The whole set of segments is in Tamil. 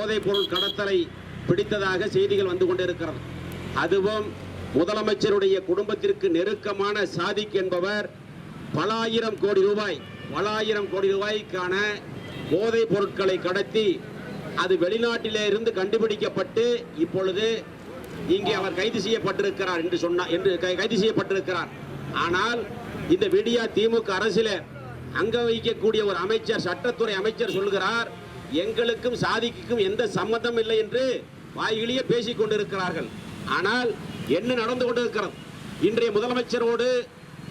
போதைப் பொருள் கடத்தலை பிடித்ததாக செய்திகள் வந்து கொண்டிருக்கிறது. அதுவும் முதலமைச்சருடைய குடும்பத்திற்கு நெருக்கமான சாதிக் என்பவர் பல ஆயிரம் கோடி ரூபாய் பல ஆயிரம் கோடி ரூபாய்க்கான போதைப் பொருட்களை கடத்தி அது வெளிநாட்டிலே இருந்து கண்டுபிடிக்கப்பட்டு இப்பொழுது இங்கே அவர் கைது செய்யப்பட்டிருக்கிறார் என்று சொன்னார் என்று கைது செய்யப்பட்டிருக்கிறார். ஆனால் இந்த விடியா திமுக அரசில் அங்க வைக்கக்கூடிய ஒரு அமைச்சர் சட்டத்துறை அமைச்சர் சொல்கிறார் எங்களுக்கும் சாதிக்கும் எந்த சம்மந்தம் இல்லை என்று வாயிலேயே பேசிக் கொண்டிருக்கிறார்கள். ஆனால் என்ன நடந்து கொண்டிருக்கிறது? இன்றைய முதலமைச்சரோடு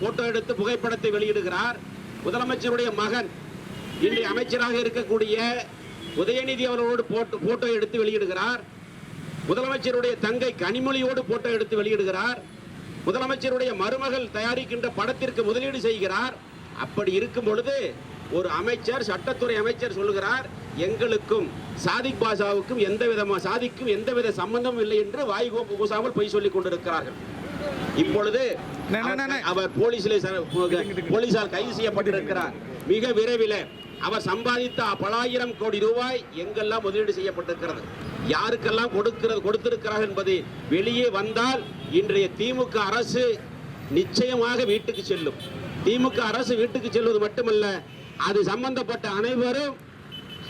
போட்டோ எடுத்து புகைப்படத்தை வெளியிடுகிறார். முதலமைச்சருடைய மகன் இன்றைய அமைச்சராக இருக்கக்கூடிய உதயநிதி அவர்களோடு போட்டோ போட்டோ எடுத்து வெளியிடுகிறார். முதலமைச்சருடைய தங்கை கனிமொழியோடு போட்டோ எடுத்து வெளியிடுகிறார். முதலமைச்சருடைய மருமகள் தயாரிக்கின்ற படத்திற்கு முதலீடு செய்கிறார். அப்படி இருக்கும் பொழுது ஒரு அமைச்சர் சட்டத்துறை அமைச்சர் சொல்லுகிறார் எங்களுக்கும் சாதிக் பாஷாவுக்கும் எந்த விதமா சாதிக்கும் எந்தவித சம்பந்தமும் இல்லை என்று வாய் கூசாமல் பொய் சொல்லிக் கொண்டிருக்கிறார்கள். இப்பொழுது. அவர் போலீசிலே ச- போலீசால் கைது செய்யப்பட்டிருக்கிறார். மிக விரைவில் அவர் சம்பாதித்த பல ஆயிரம் கோடி ரூபாய் எங்கெல்லாம் முதலீடு செய்யப்பட்டிருக்கிறது? யாருக்கெல்லாம் கொடுக்கிறது கொடுத்திருக்கிறார் என்பது வெளியே வந்தால் இன்றைய திமுக அரசு நிச்சயமாக வீட்டுக்கு செல்லும். திமுக அரசு வீட்டுக்கு செல்வது மட்டுமல்ல அது சம்பந்தப்பட்ட அனைவரும்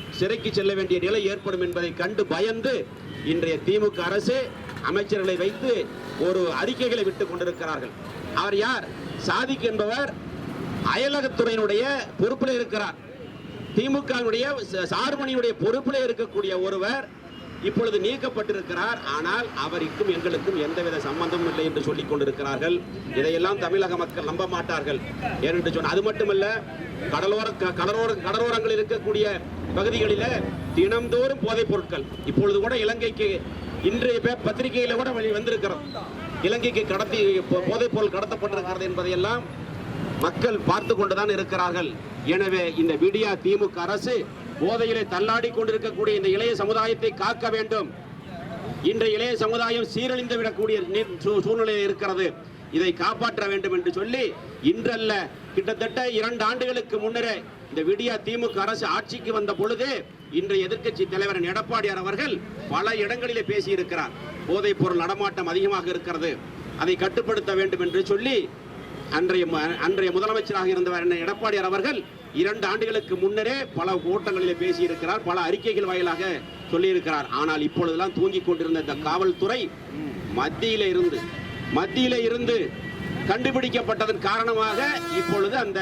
சிறைக்கு செல்ல வேண்டிய நிலை ஏற்படும் என்பதை கண்டு பயந்து இன்றைய திமுக அரசு அமைச்சர்களை வைத்து ஒரு அறிக்கைகளை விட்டுக் கொண்டிருக்கிறார்கள். அவர் யார்? சாதிக் என்பவர் அயலகத்துறையினுடைய பொறுப்பில் இருக்கிறார். திமுகவினுடைய சார்மணியுடைய பொறுப்பில் இருக்கக்கூடிய ஒருவர் இப்பொழுது நீக்கப்பட்டிருக்கிறார். ஆனால் அவருக்கும் எங்களுக்கும் எந்தவித சம்பந்தமும் இல்லை என்று சொல்லிக் கொண்டிருக்கிறார்கள். இதையெல்லாம் தமிழக மக்கள் நம்ப மாட்டார்கள். ஏனென்று சொன்ன அது மட்டுமல்ல கடலோர க- கடலோர கடலோரங்களில் இருக்கக்கூடிய பகுதிகளில் தினம்தோறும் போதைப் பொருட்கள். இப்பொழுது கூட இலங்கைக்கு இன்றைய பத்திரிகையில கூட வழி வந்திருக்கிறோம். இலங்கைக்கு கடத்தி போதைப் பொருள் கடத்தப்பட்டிருக்கிறது என்பதையெல்லாம் மக்கள் பார்த்து கொண்டுதான் இருக்கிறார்கள். எனவே இந்த விடியா திமுக அரசு போதையிலே தள்ளாடி கொண்டிருக்கக்கூடிய இந்த இளைய சமுதாயத்தை காக்க வேண்டும். இன்றைய இளைய சமுதாயம் சீரழிந்து விடக்கூடிய சூ- சூழ்நிலை இருக்கிறது. இதை காப்பாற்ற வேண்டும் என்று சொல்லி இன்றல்ல கிட்டத்தட்ட இரண்டு ஆண்டுகளுக்கு முன்னரே இந்த விடியா திமுக அரசு ஆட்சிக்கு வந்த பொழுது இன்றைய எதிர்க்கட்சி தலைவர் எடப்பாடியார் அவர்கள் பல இடங்களிலே பேசியிருக்கிறார். போதைப் பொருள் நடமாட்டம் அதிகமாக இருக்கிறது. அதை கட்டுப்படுத்த வேண்டும் என்று சொல்லி அன்றைய அன்றைய முதலமைச்சராக இருந்தவர் எடப்பாடியார் அவர்கள் இரண்டு ஆண்டுகளுக்கு முன்னரே பல ஓட்டங்களில் பேசியிருக்கிறார் பல அறிக்கைகள் வாயிலாக சொல்லியிருக்கிறார். ஆனால் இப்பொழுதெல்லாம் தூங்கிக் கொண்டிருந்த இந்த காவல்துறை மத்தியில இருந்து மத்தியில இருந்து கண்டுபிடிக்கப்பட்டதன் காரணமாக இப்பொழுது அந்த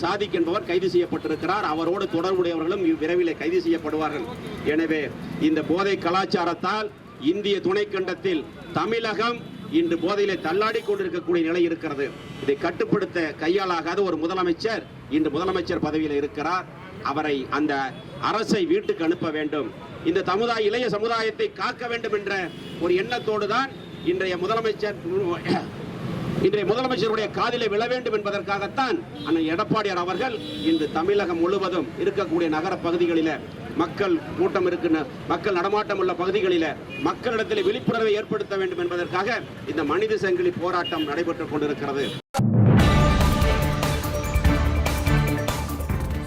சாதிக் என்பவர் கைது செய்யப்பட்டிருக்கிறார். அவரோடு தொடர்புடையவர்களும் விரைவில் கைது செய்யப்படுவார்கள். எனவே இந்த போதை கலாச்சாரத்தால் இந்திய துணைக்கண்டத்தில் தமிழகம் இன்று போதையிலே தள்ளாடி கொண்டிருக்கக்கூடிய நிலை இருக்கிறது. இதை கட்டுப்படுத்த கையாளாகாத ஒரு முதலமைச்சர் இன்று முதலமைச்சர் பதவியில் இருக்கிறார். அவரை அந்த அரசை வீட்டுக்கு அனுப்ப வேண்டும். இந்த சமுதாய இளைய சமுதாயத்தை காக்க வேண்டும் என்ற ஒரு எண்ணத்தோடு தான் இன்றைய முதலமைச்சர் இன்றைய முதலமைச்சருடைய காதிலே விழ வேண்டும் என்பதற்காகத்தான் அண்ணன் எடப்பாடியார் அவர்கள் இன்று தமிழகம் முழுவதும் இருக்கக்கூடிய நகர பகுதிகளில மக்கள் கூட்டம் இருக்கின்ற மக்கள் நடமாட்டம் உள்ள பகுதிகளில் மக்களிடத்தில் விழிப்புணர்வை ஏற்படுத்த வேண்டும் என்பதற்காக இந்த மனித சங்கிலி போராட்டம் நடைபெற்றுக் கொண்டிருக்கிறது.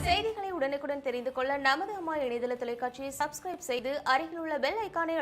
செய்திகளை உடனுக்குடன் தெரிந்து கொள்ள நமது அம்மா இணையதள தொலைக்காட்சியை சப்ஸ்கிரைப் செய்து அருகில் உள்ள பெல் ஐக்கானை